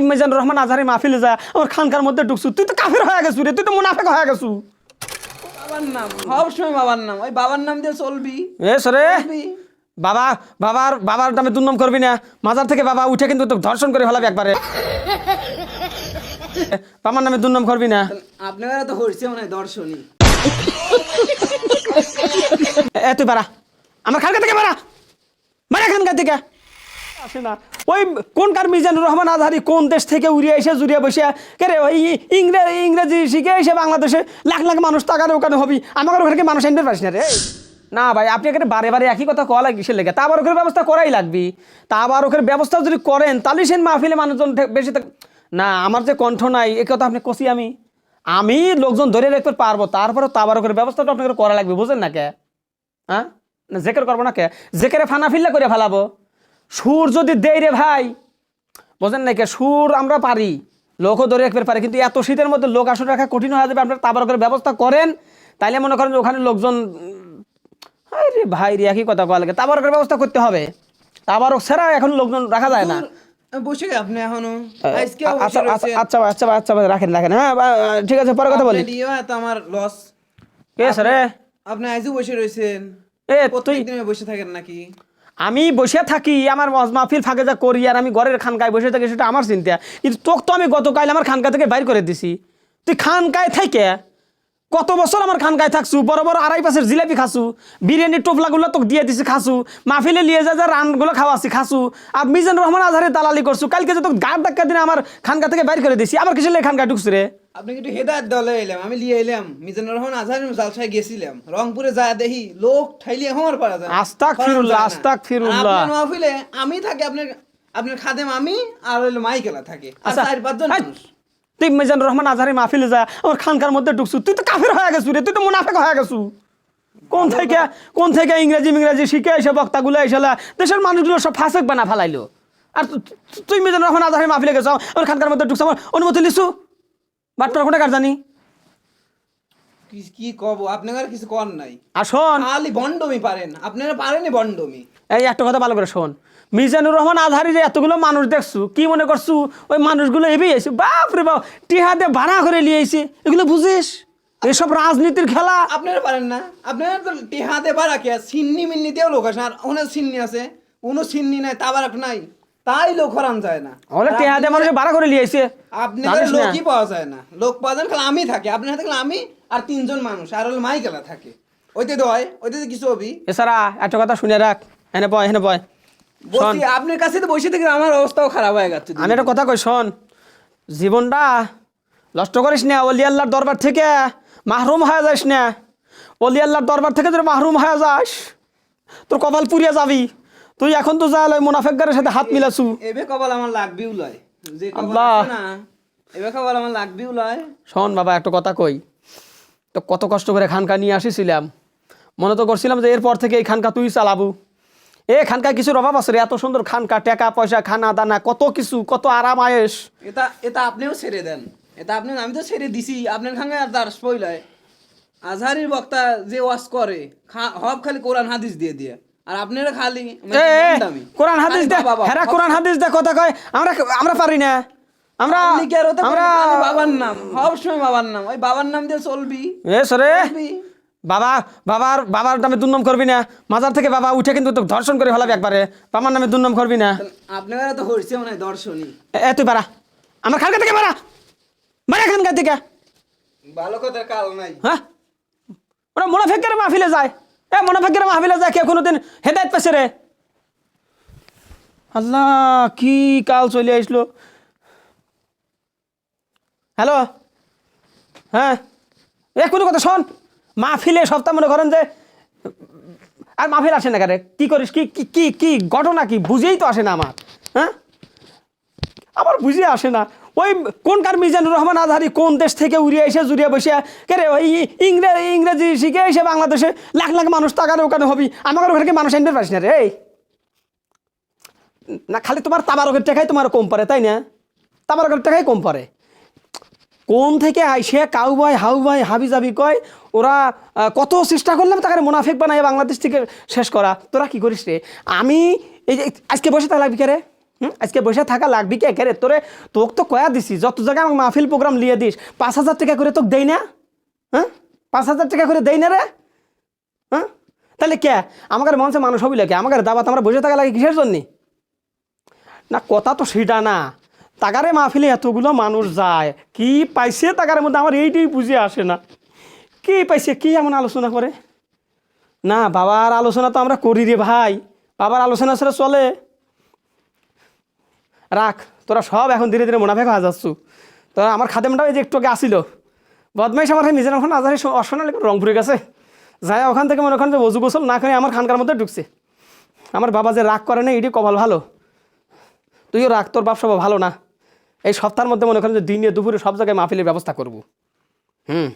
তুই মিজানুর রহমান আজহারি মাহফিলে যা আমার খানকার মধ্যে ঢুকছু। তুই তো কাফের হয়ে গেছু রে তুই তো মুনাফেক হয়ে গেছু। বাবার নাম? সব সময় বাবার নাম। ওই বাবার নাম দিয়ে চলবি। এ সরে। বাবা বাবার বাবার নামে দুর্নাম করবি না। মাজার থেকে বাবা উঠে কিন্তু তোকে ধর্ষণ করে ফেলাবি একবারে। বাবার নামে দুর্নাম করবি না। আপনারা তো হরছে মনে হয় দর্শনী। এ তুই বাড়া। আমার খানকা থেকে বাড়া। বাড়া খানকা থেকে আসে না। ওই কোনকার মিজানুর রহমান আজহারি কোন দেশ থেকে উড়িয়ে এসে জুড়িয়ে বসে? কে রে, ওই ইংরেজি ইংরেজি শিখে এসে বাংলাদেশে লাখ লাখ মানুষ টাকার ওখানে হবি। আমার ওখানে মানুষ এনতে পারিস না রে? না ভাই, আপনি এখানে বারে বারে একই কথা কওয়া লাগে কিসের লেগে? তা ওখানে ব্যবস্থা করাই লাগবি। তা আবার ওখানে ব্যবস্থা যদি করেন, তাহলে সেন মাহফিলে মানুষজন বেশি না, আমার যে কণ্ঠ নাই, এ কথা আপনি কষি আমি? আমি লোকজন ধরে রাখতে পারব, তারপরে তা আবার ওখানে ব্যবস্থাটা আপনাকে করা লাগবে, বুঝলেন না কে? হ্যাঁ? জেকের করব না কে? জেকেরে ফানা ফিল্লা করে ফেলাবো। সুর যদি দেই রে ভাই বোঝেন না কে? সুর আমরা পারি লোকও ধরে রাখতে পারে কিন্তু এত শীতের মধ্যে লোক আসলে রাখা কঠিন হয়ে যাবে আপনারা তাবার করে ব্যবস্থা করেন তাইলে মনে করেন ওখানে লোকজন রে ভাই রে একই কথা কয়া লাগে তাবার করে ব্যবস্থা করতে হবে। তাবারও সেরা এখন লোকজন রাখা যায় না। বসে আপনি এখনও? আচ্ছা আচ্ছা আচ্ছা আচ্ছা ভাই, আচ্ছা ভাই, রাখেন রাখেন হ্যাঁ ঠিক আছে পরে কথা বলি। আমার লস কে আছে আপনি আজও বসে রয়েছেন। এ তুই বসে থাকেন নাকি? আমি বসে থাকি, আমার মাহফিল ফাঁকে যা করি আর আমি ঘরের খানকায় বসে থাকি, সেটা আমার চিন্তা। কিন্তু তোকে তো আমি গতকাল আমার খানকা থেকে বাইর করে দিছি। তুই খানকায় থেকে কত বছর আমার খানকায় থাকছু? বড় বড় আড়াই পাশের জিলাপি খাসু বিরিয়ানির টোপলাগুলো তোকে দিয়ে দিছি খাসু, মাহফিলে নিয়ে যা যা রানগুলো খাওয়াছি খাসু, আর মিজান রহমান আজহারে দালালি করছু, কালকে যে তোকে গাড় ধাক্কা দিনে আমার খানকা থেকে বাইর করে দিছি, আবার কিছু লেগে খানকায় ঢুকছি রে? আপনি একটু হেদায়ত দলে এলাম আমি লিয়ে এলাম। মিজানুর রহমান আজহার জালসায় গেছিলাম। রংপুরে যা দেখি লোক ঠাইলি আমার পারা যায়। আস্তাক ফিরুল্লাহ। আস্তাক ফিরুল্লাহ। আর আপনার মাহফিলে আমি থাকি আপনার আপনার খাদেম আমি আর হইল মাইকেলা থাকে। আর আচ্ছা চার পাঁচজন মানুষ। তুই মিজানুর রহমান আজহারি মাহফিলে যা আমার খানকার মধ্যে ঢুকছু। তুই তো কাফের হয়ে গেছু রে তুই তো মুনাফেক হয়ে গেছু। কোন থেকে কোন থেকে ইংরেজি ইংরেজি শিখে এসে বক্তাগুলো এসে দেশের মানুষগুলো সব ফাঁসেক বানা ফেলাইলো। আর তুই মিজানুর রহমান আজহারি মাহফিলে গেছো আমার খানকার মধ্যে ঢুকছো আমার অনুমতি লিসু বাটপার কোনে কার জানি। কি- কব? আপনার কিছু কর নাই। আর শোন। খালি বন্ডমি পারেন। আপনারা পারেনি বন্ডমি এই একটা কথা ভালো করে শোন। মিজানুর রহমান আধারি যে এতগুলো মানুষ দেখছু কি মনে করছু? ওই মানুষগুলো এবেই এসে বাপ রে বাপ টিহাতে ভাড়া করে নিয়ে এসে এগুলো বুঝিস? এসব রাজনীতির খেলা। আপনারা পারেন না। আপনারা তো টেহাতে পারা কে সিন্নি মিন্নি দিয়েও লোক আছে আর ওনার সিন্নি আছে। কোনো সিন্নি নাই তাবারাক নাই। তাই লোক হরান যায় না। ওগুলো টিহাতে মানুষে ভাড়া করে নিয়ে এসে আপনি লোকই পাওয়া যায় না। লোক পাওয়া যায় খালি আমি থাকি। আপনার থাকলে আমি আর তিনজন মানুষ আর হলো মাইকেলা থাকে। ওইতে হয় ওইতে কিছু হবি। এছাড়া একটা কথা শুনে রাখ এনে পয় এনে পয়। বসি আপনার কাছে তো বসে থেকে আমার অবস্থাও খারাপ হয়ে গেছে আমি একটা কথা কই শোন। জীবনটা নষ্ট করিস না অলি আল্লাহর দরবার থেকে মাহরুম হয়ে যাস না। অলি আল্লাহর দরবার থেকে যদি মাহরুম হয়ে যাস। তোর কপাল পুড়িয়ে যাবি। তুই এখন তো যা লয় মুনাফেকগারের সাথে হাত মিলাছু। এবে কপাল আমার লাগবেও লয় যে আল্লাহ। না এবে কপাল আমার লাগবেও লয় শোন বাবা একটা কথা কই। তো কত কষ্ট করে খানকা নিয়ে আসিছিলাম। মনে তো করছিলাম যে এরপর থেকে এই খানকা তুই চালাবু। এ খানকা কিছুর অভাব আছে রে এত সুন্দর খানকা টাকা পয়সা খানা দানা কত কিছু কত আরাম আয়েস এটা এটা আপনিও ছেড়ে দেন। এটা আপনি আমি তো ছেড়ে দিছি আপনার খাঙ্গে আর তার স্পইলয় আজহারির বক্তা যে ওয়াজ করে খা- হব খালি কোরআন হাদিস দিয়ে দিয়ে। আর আপনারা খালি মানে। কোরআন হাদিস দে হেরা কোরআন হাদিস দে কথা কয় আমরা আমরা পারি না। আমরা আমরা বাবার নাম সব সময় বাবার নাম। ওই বাবার নাম দিয়ে চলবি। এ সরে। বাবা বাবার বাবার নামে দুর্নাম করবি না। মাজার থেকে বাবা উঠে কিন্তু তোকে ধর্ষণ করে ফেলাবি একবারে। বাবার নামে দুর্নাম করবি না। আপনারা তো হরছে মনে দর্শনী। এ তুই বাড়া। আমার খানকা থেকে বাড়া। বাড়া খানকা থেকে। ভালো কথার কাল নাই। হ্যাঁ? ওরা মোনাফেকের মাহফিলে যায়। এ মাহফিলে যায় কেউ কোনোদিন? হেদায়ত পেছে রে। আল্লাহ, কি কাল চলে আসলো? হ্যালো? হ্যাঁ? এ, কোনো কথা শোন। মাহফিলে সপ্তাহ মনে করেন যে, আর মাহফিল আসে না কারে কি করিস? কি কি কি কি ঘটনা কি? বুঝেই তো আসে না আমার। হ্যাঁ? আমার বুঝে আসে না। ওই কোনকার মিজানুর রহমান আজহারি কোন দেশ থেকে উড়িয়ে এসে জুড়িয়ে বসে? কে রে, ওই ইংরেজি ইংরেজি শিখে এসে বাংলাদেশে লাখ লাখ মানুষ টাকার ওখানে হবি। আমার ওখানে মানুষ এনতে পারিস না রে? না, খালি তোমার তাবারকের টাকাই তোমার কম পড়ে, তাই না? তাবারকের টাকাই কম পড়ে। কোন থেকে আইসে কাউ ভাই, হাউ ভাই, হাবি জাবি কয়, ওরা কত চেষ্টা করলাম তাকে মুনাফিক বানায় বাংলাদেশ থেকে শেষ করা। তোরা কি করিস রে? আমি এই যে, আজকে বসে থাকলাম কে রে? আজকে বসে থাকা লাগবি কে? কে রে? তোরে তোকে তো কয়া দিছি, যত জায়গায় আমাকে মাহফিল প্রোগ্রাম লিয়ে দিস, পাঁচ হাজার টাকা করে তোকে দেই না? হ্যাঁ পাঁচ হাজার টাকা করে দেই না রে? হ্যাঁ তাহলে কে? আমাদের মঞ্চে মানুষ হবি লাগে, আমাদের দাবাত আমরা বসে থাকা লাগে কিসের জন্যে? না, কথা তো সেটা না। তাকারে মাহফিলে এতগুলো মানুষ যায়, কি পাইছে তাকারের মধ্যে? আমার এইটাই বুঝে আসে না। কি পাইছে? কি এমন আলোচনা করে? না, বাবার আলোচনা তো আমরা করি রে ভাই। বাবার আলোচনা ছাড়া চলে। রাখ, তোরা সব এখন ধীরে ধীরে মুনাফে খাওয়া যাচ্ছ। তোরা আমার খাদেমটাও এই যে একটু আগে আসিল। বদমাইশ আমার নিজের ওখানে আজারে অসনালে রংপুরে গেছে। যায় ওখান থেকে মনে ওখানে যে অজু গোসল না করে আমার খানকার মধ্যে ঢুকছে। আমার বাবা যে রাগ করে না এটি কপাল ভালো। তুইও রাগ, তোর বাপ সব ভালো না। এই সপ্তাহের মধ্যে মনে করেন যে দিনে দুপুরে সব জায়গায় মাহফিলের ব্যবস্থা করব। হুম,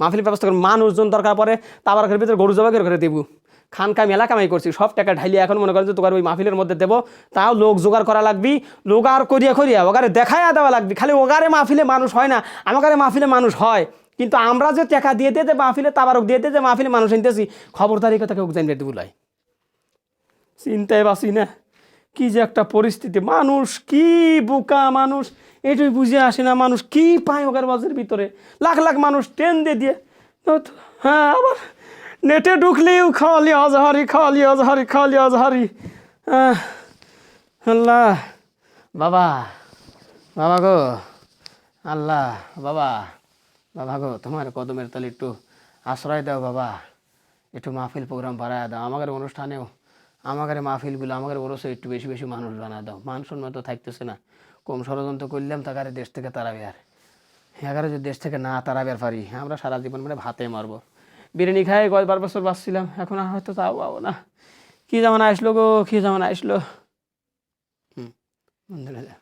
মাহফিলের ব্যবস্থা করব। মানুষজন দরকার পরে তাবার ঘরের ভিতরে গরু জবাই করে দেবো। খানকা মেলা কামাই করছি, সব টাকা ঢাইলি এখন মনে করেন যে তোর ওই মাহফিলের মধ্যে দেবো। তাও লোক জোগাড় করা লাগবি, লোক আর করিয়া করিয়া ওগারে দেখাইয়া দেওয়া লাগবি, খালি ওগারে মাহফিলে মানুষ হয় না আমাকারে মাহফিলে মানুষ হয়। কিন্তু আমরা যে টাকা দিয়ে দিয়ে মাহফিলে, তাবারক দিয়ে দিয়ে যে মাহফিলে মানুষ আনতেছি খবরদারি কথা কেউ জানবে বলাই। চিন্তায় বাসি না, কি যে একটা পরিস্থিতি, মানুষ কি বোকা মানুষ, এটাই বুঝে আসে না মানুষ কি পায় ওগার বাজের ভিতরে। লাখ লাখ মানুষ ট্রেন দিয়ে দিয়ে হ্যাঁ আবার নেটে ঢুকলেও খাওয়ালি আজহারি খাওয়ালি আজহারি খাওয়ালি আজহারি। আল্লাহ, বাবা বাবা গো, আল্লাহ, বাবা বাবা গো, তোমার কদমের তলে একটু আশ্রয় দাও, বাবা। একটু মাহফিল প্রোগ্রাম বাড়ায় দাও, আমাদের অনুষ্ঠানেও, আমাদের মাহফিলগুলো, আমাদের ওরসে একটু বেশি বেশি মানুষ বানায় দাও। মান সম্মান তো থাকতেছে না। কম ষড়যন্ত্র করলাম তাকারে দেশ থেকে তারাবে আর। এগারো যদি দেশ থেকে না তারাবে আর পারি, আমরা সারা জীবন মানে ভাতে মারবো। বিরিয়ানি খাই, গত বার বছর বাঁচছিলাম, এখন আর হয়তো তাও পাবো না। কী জামানা আসলো গো, কী জামানা আসলো? হুম, বন্ধুরা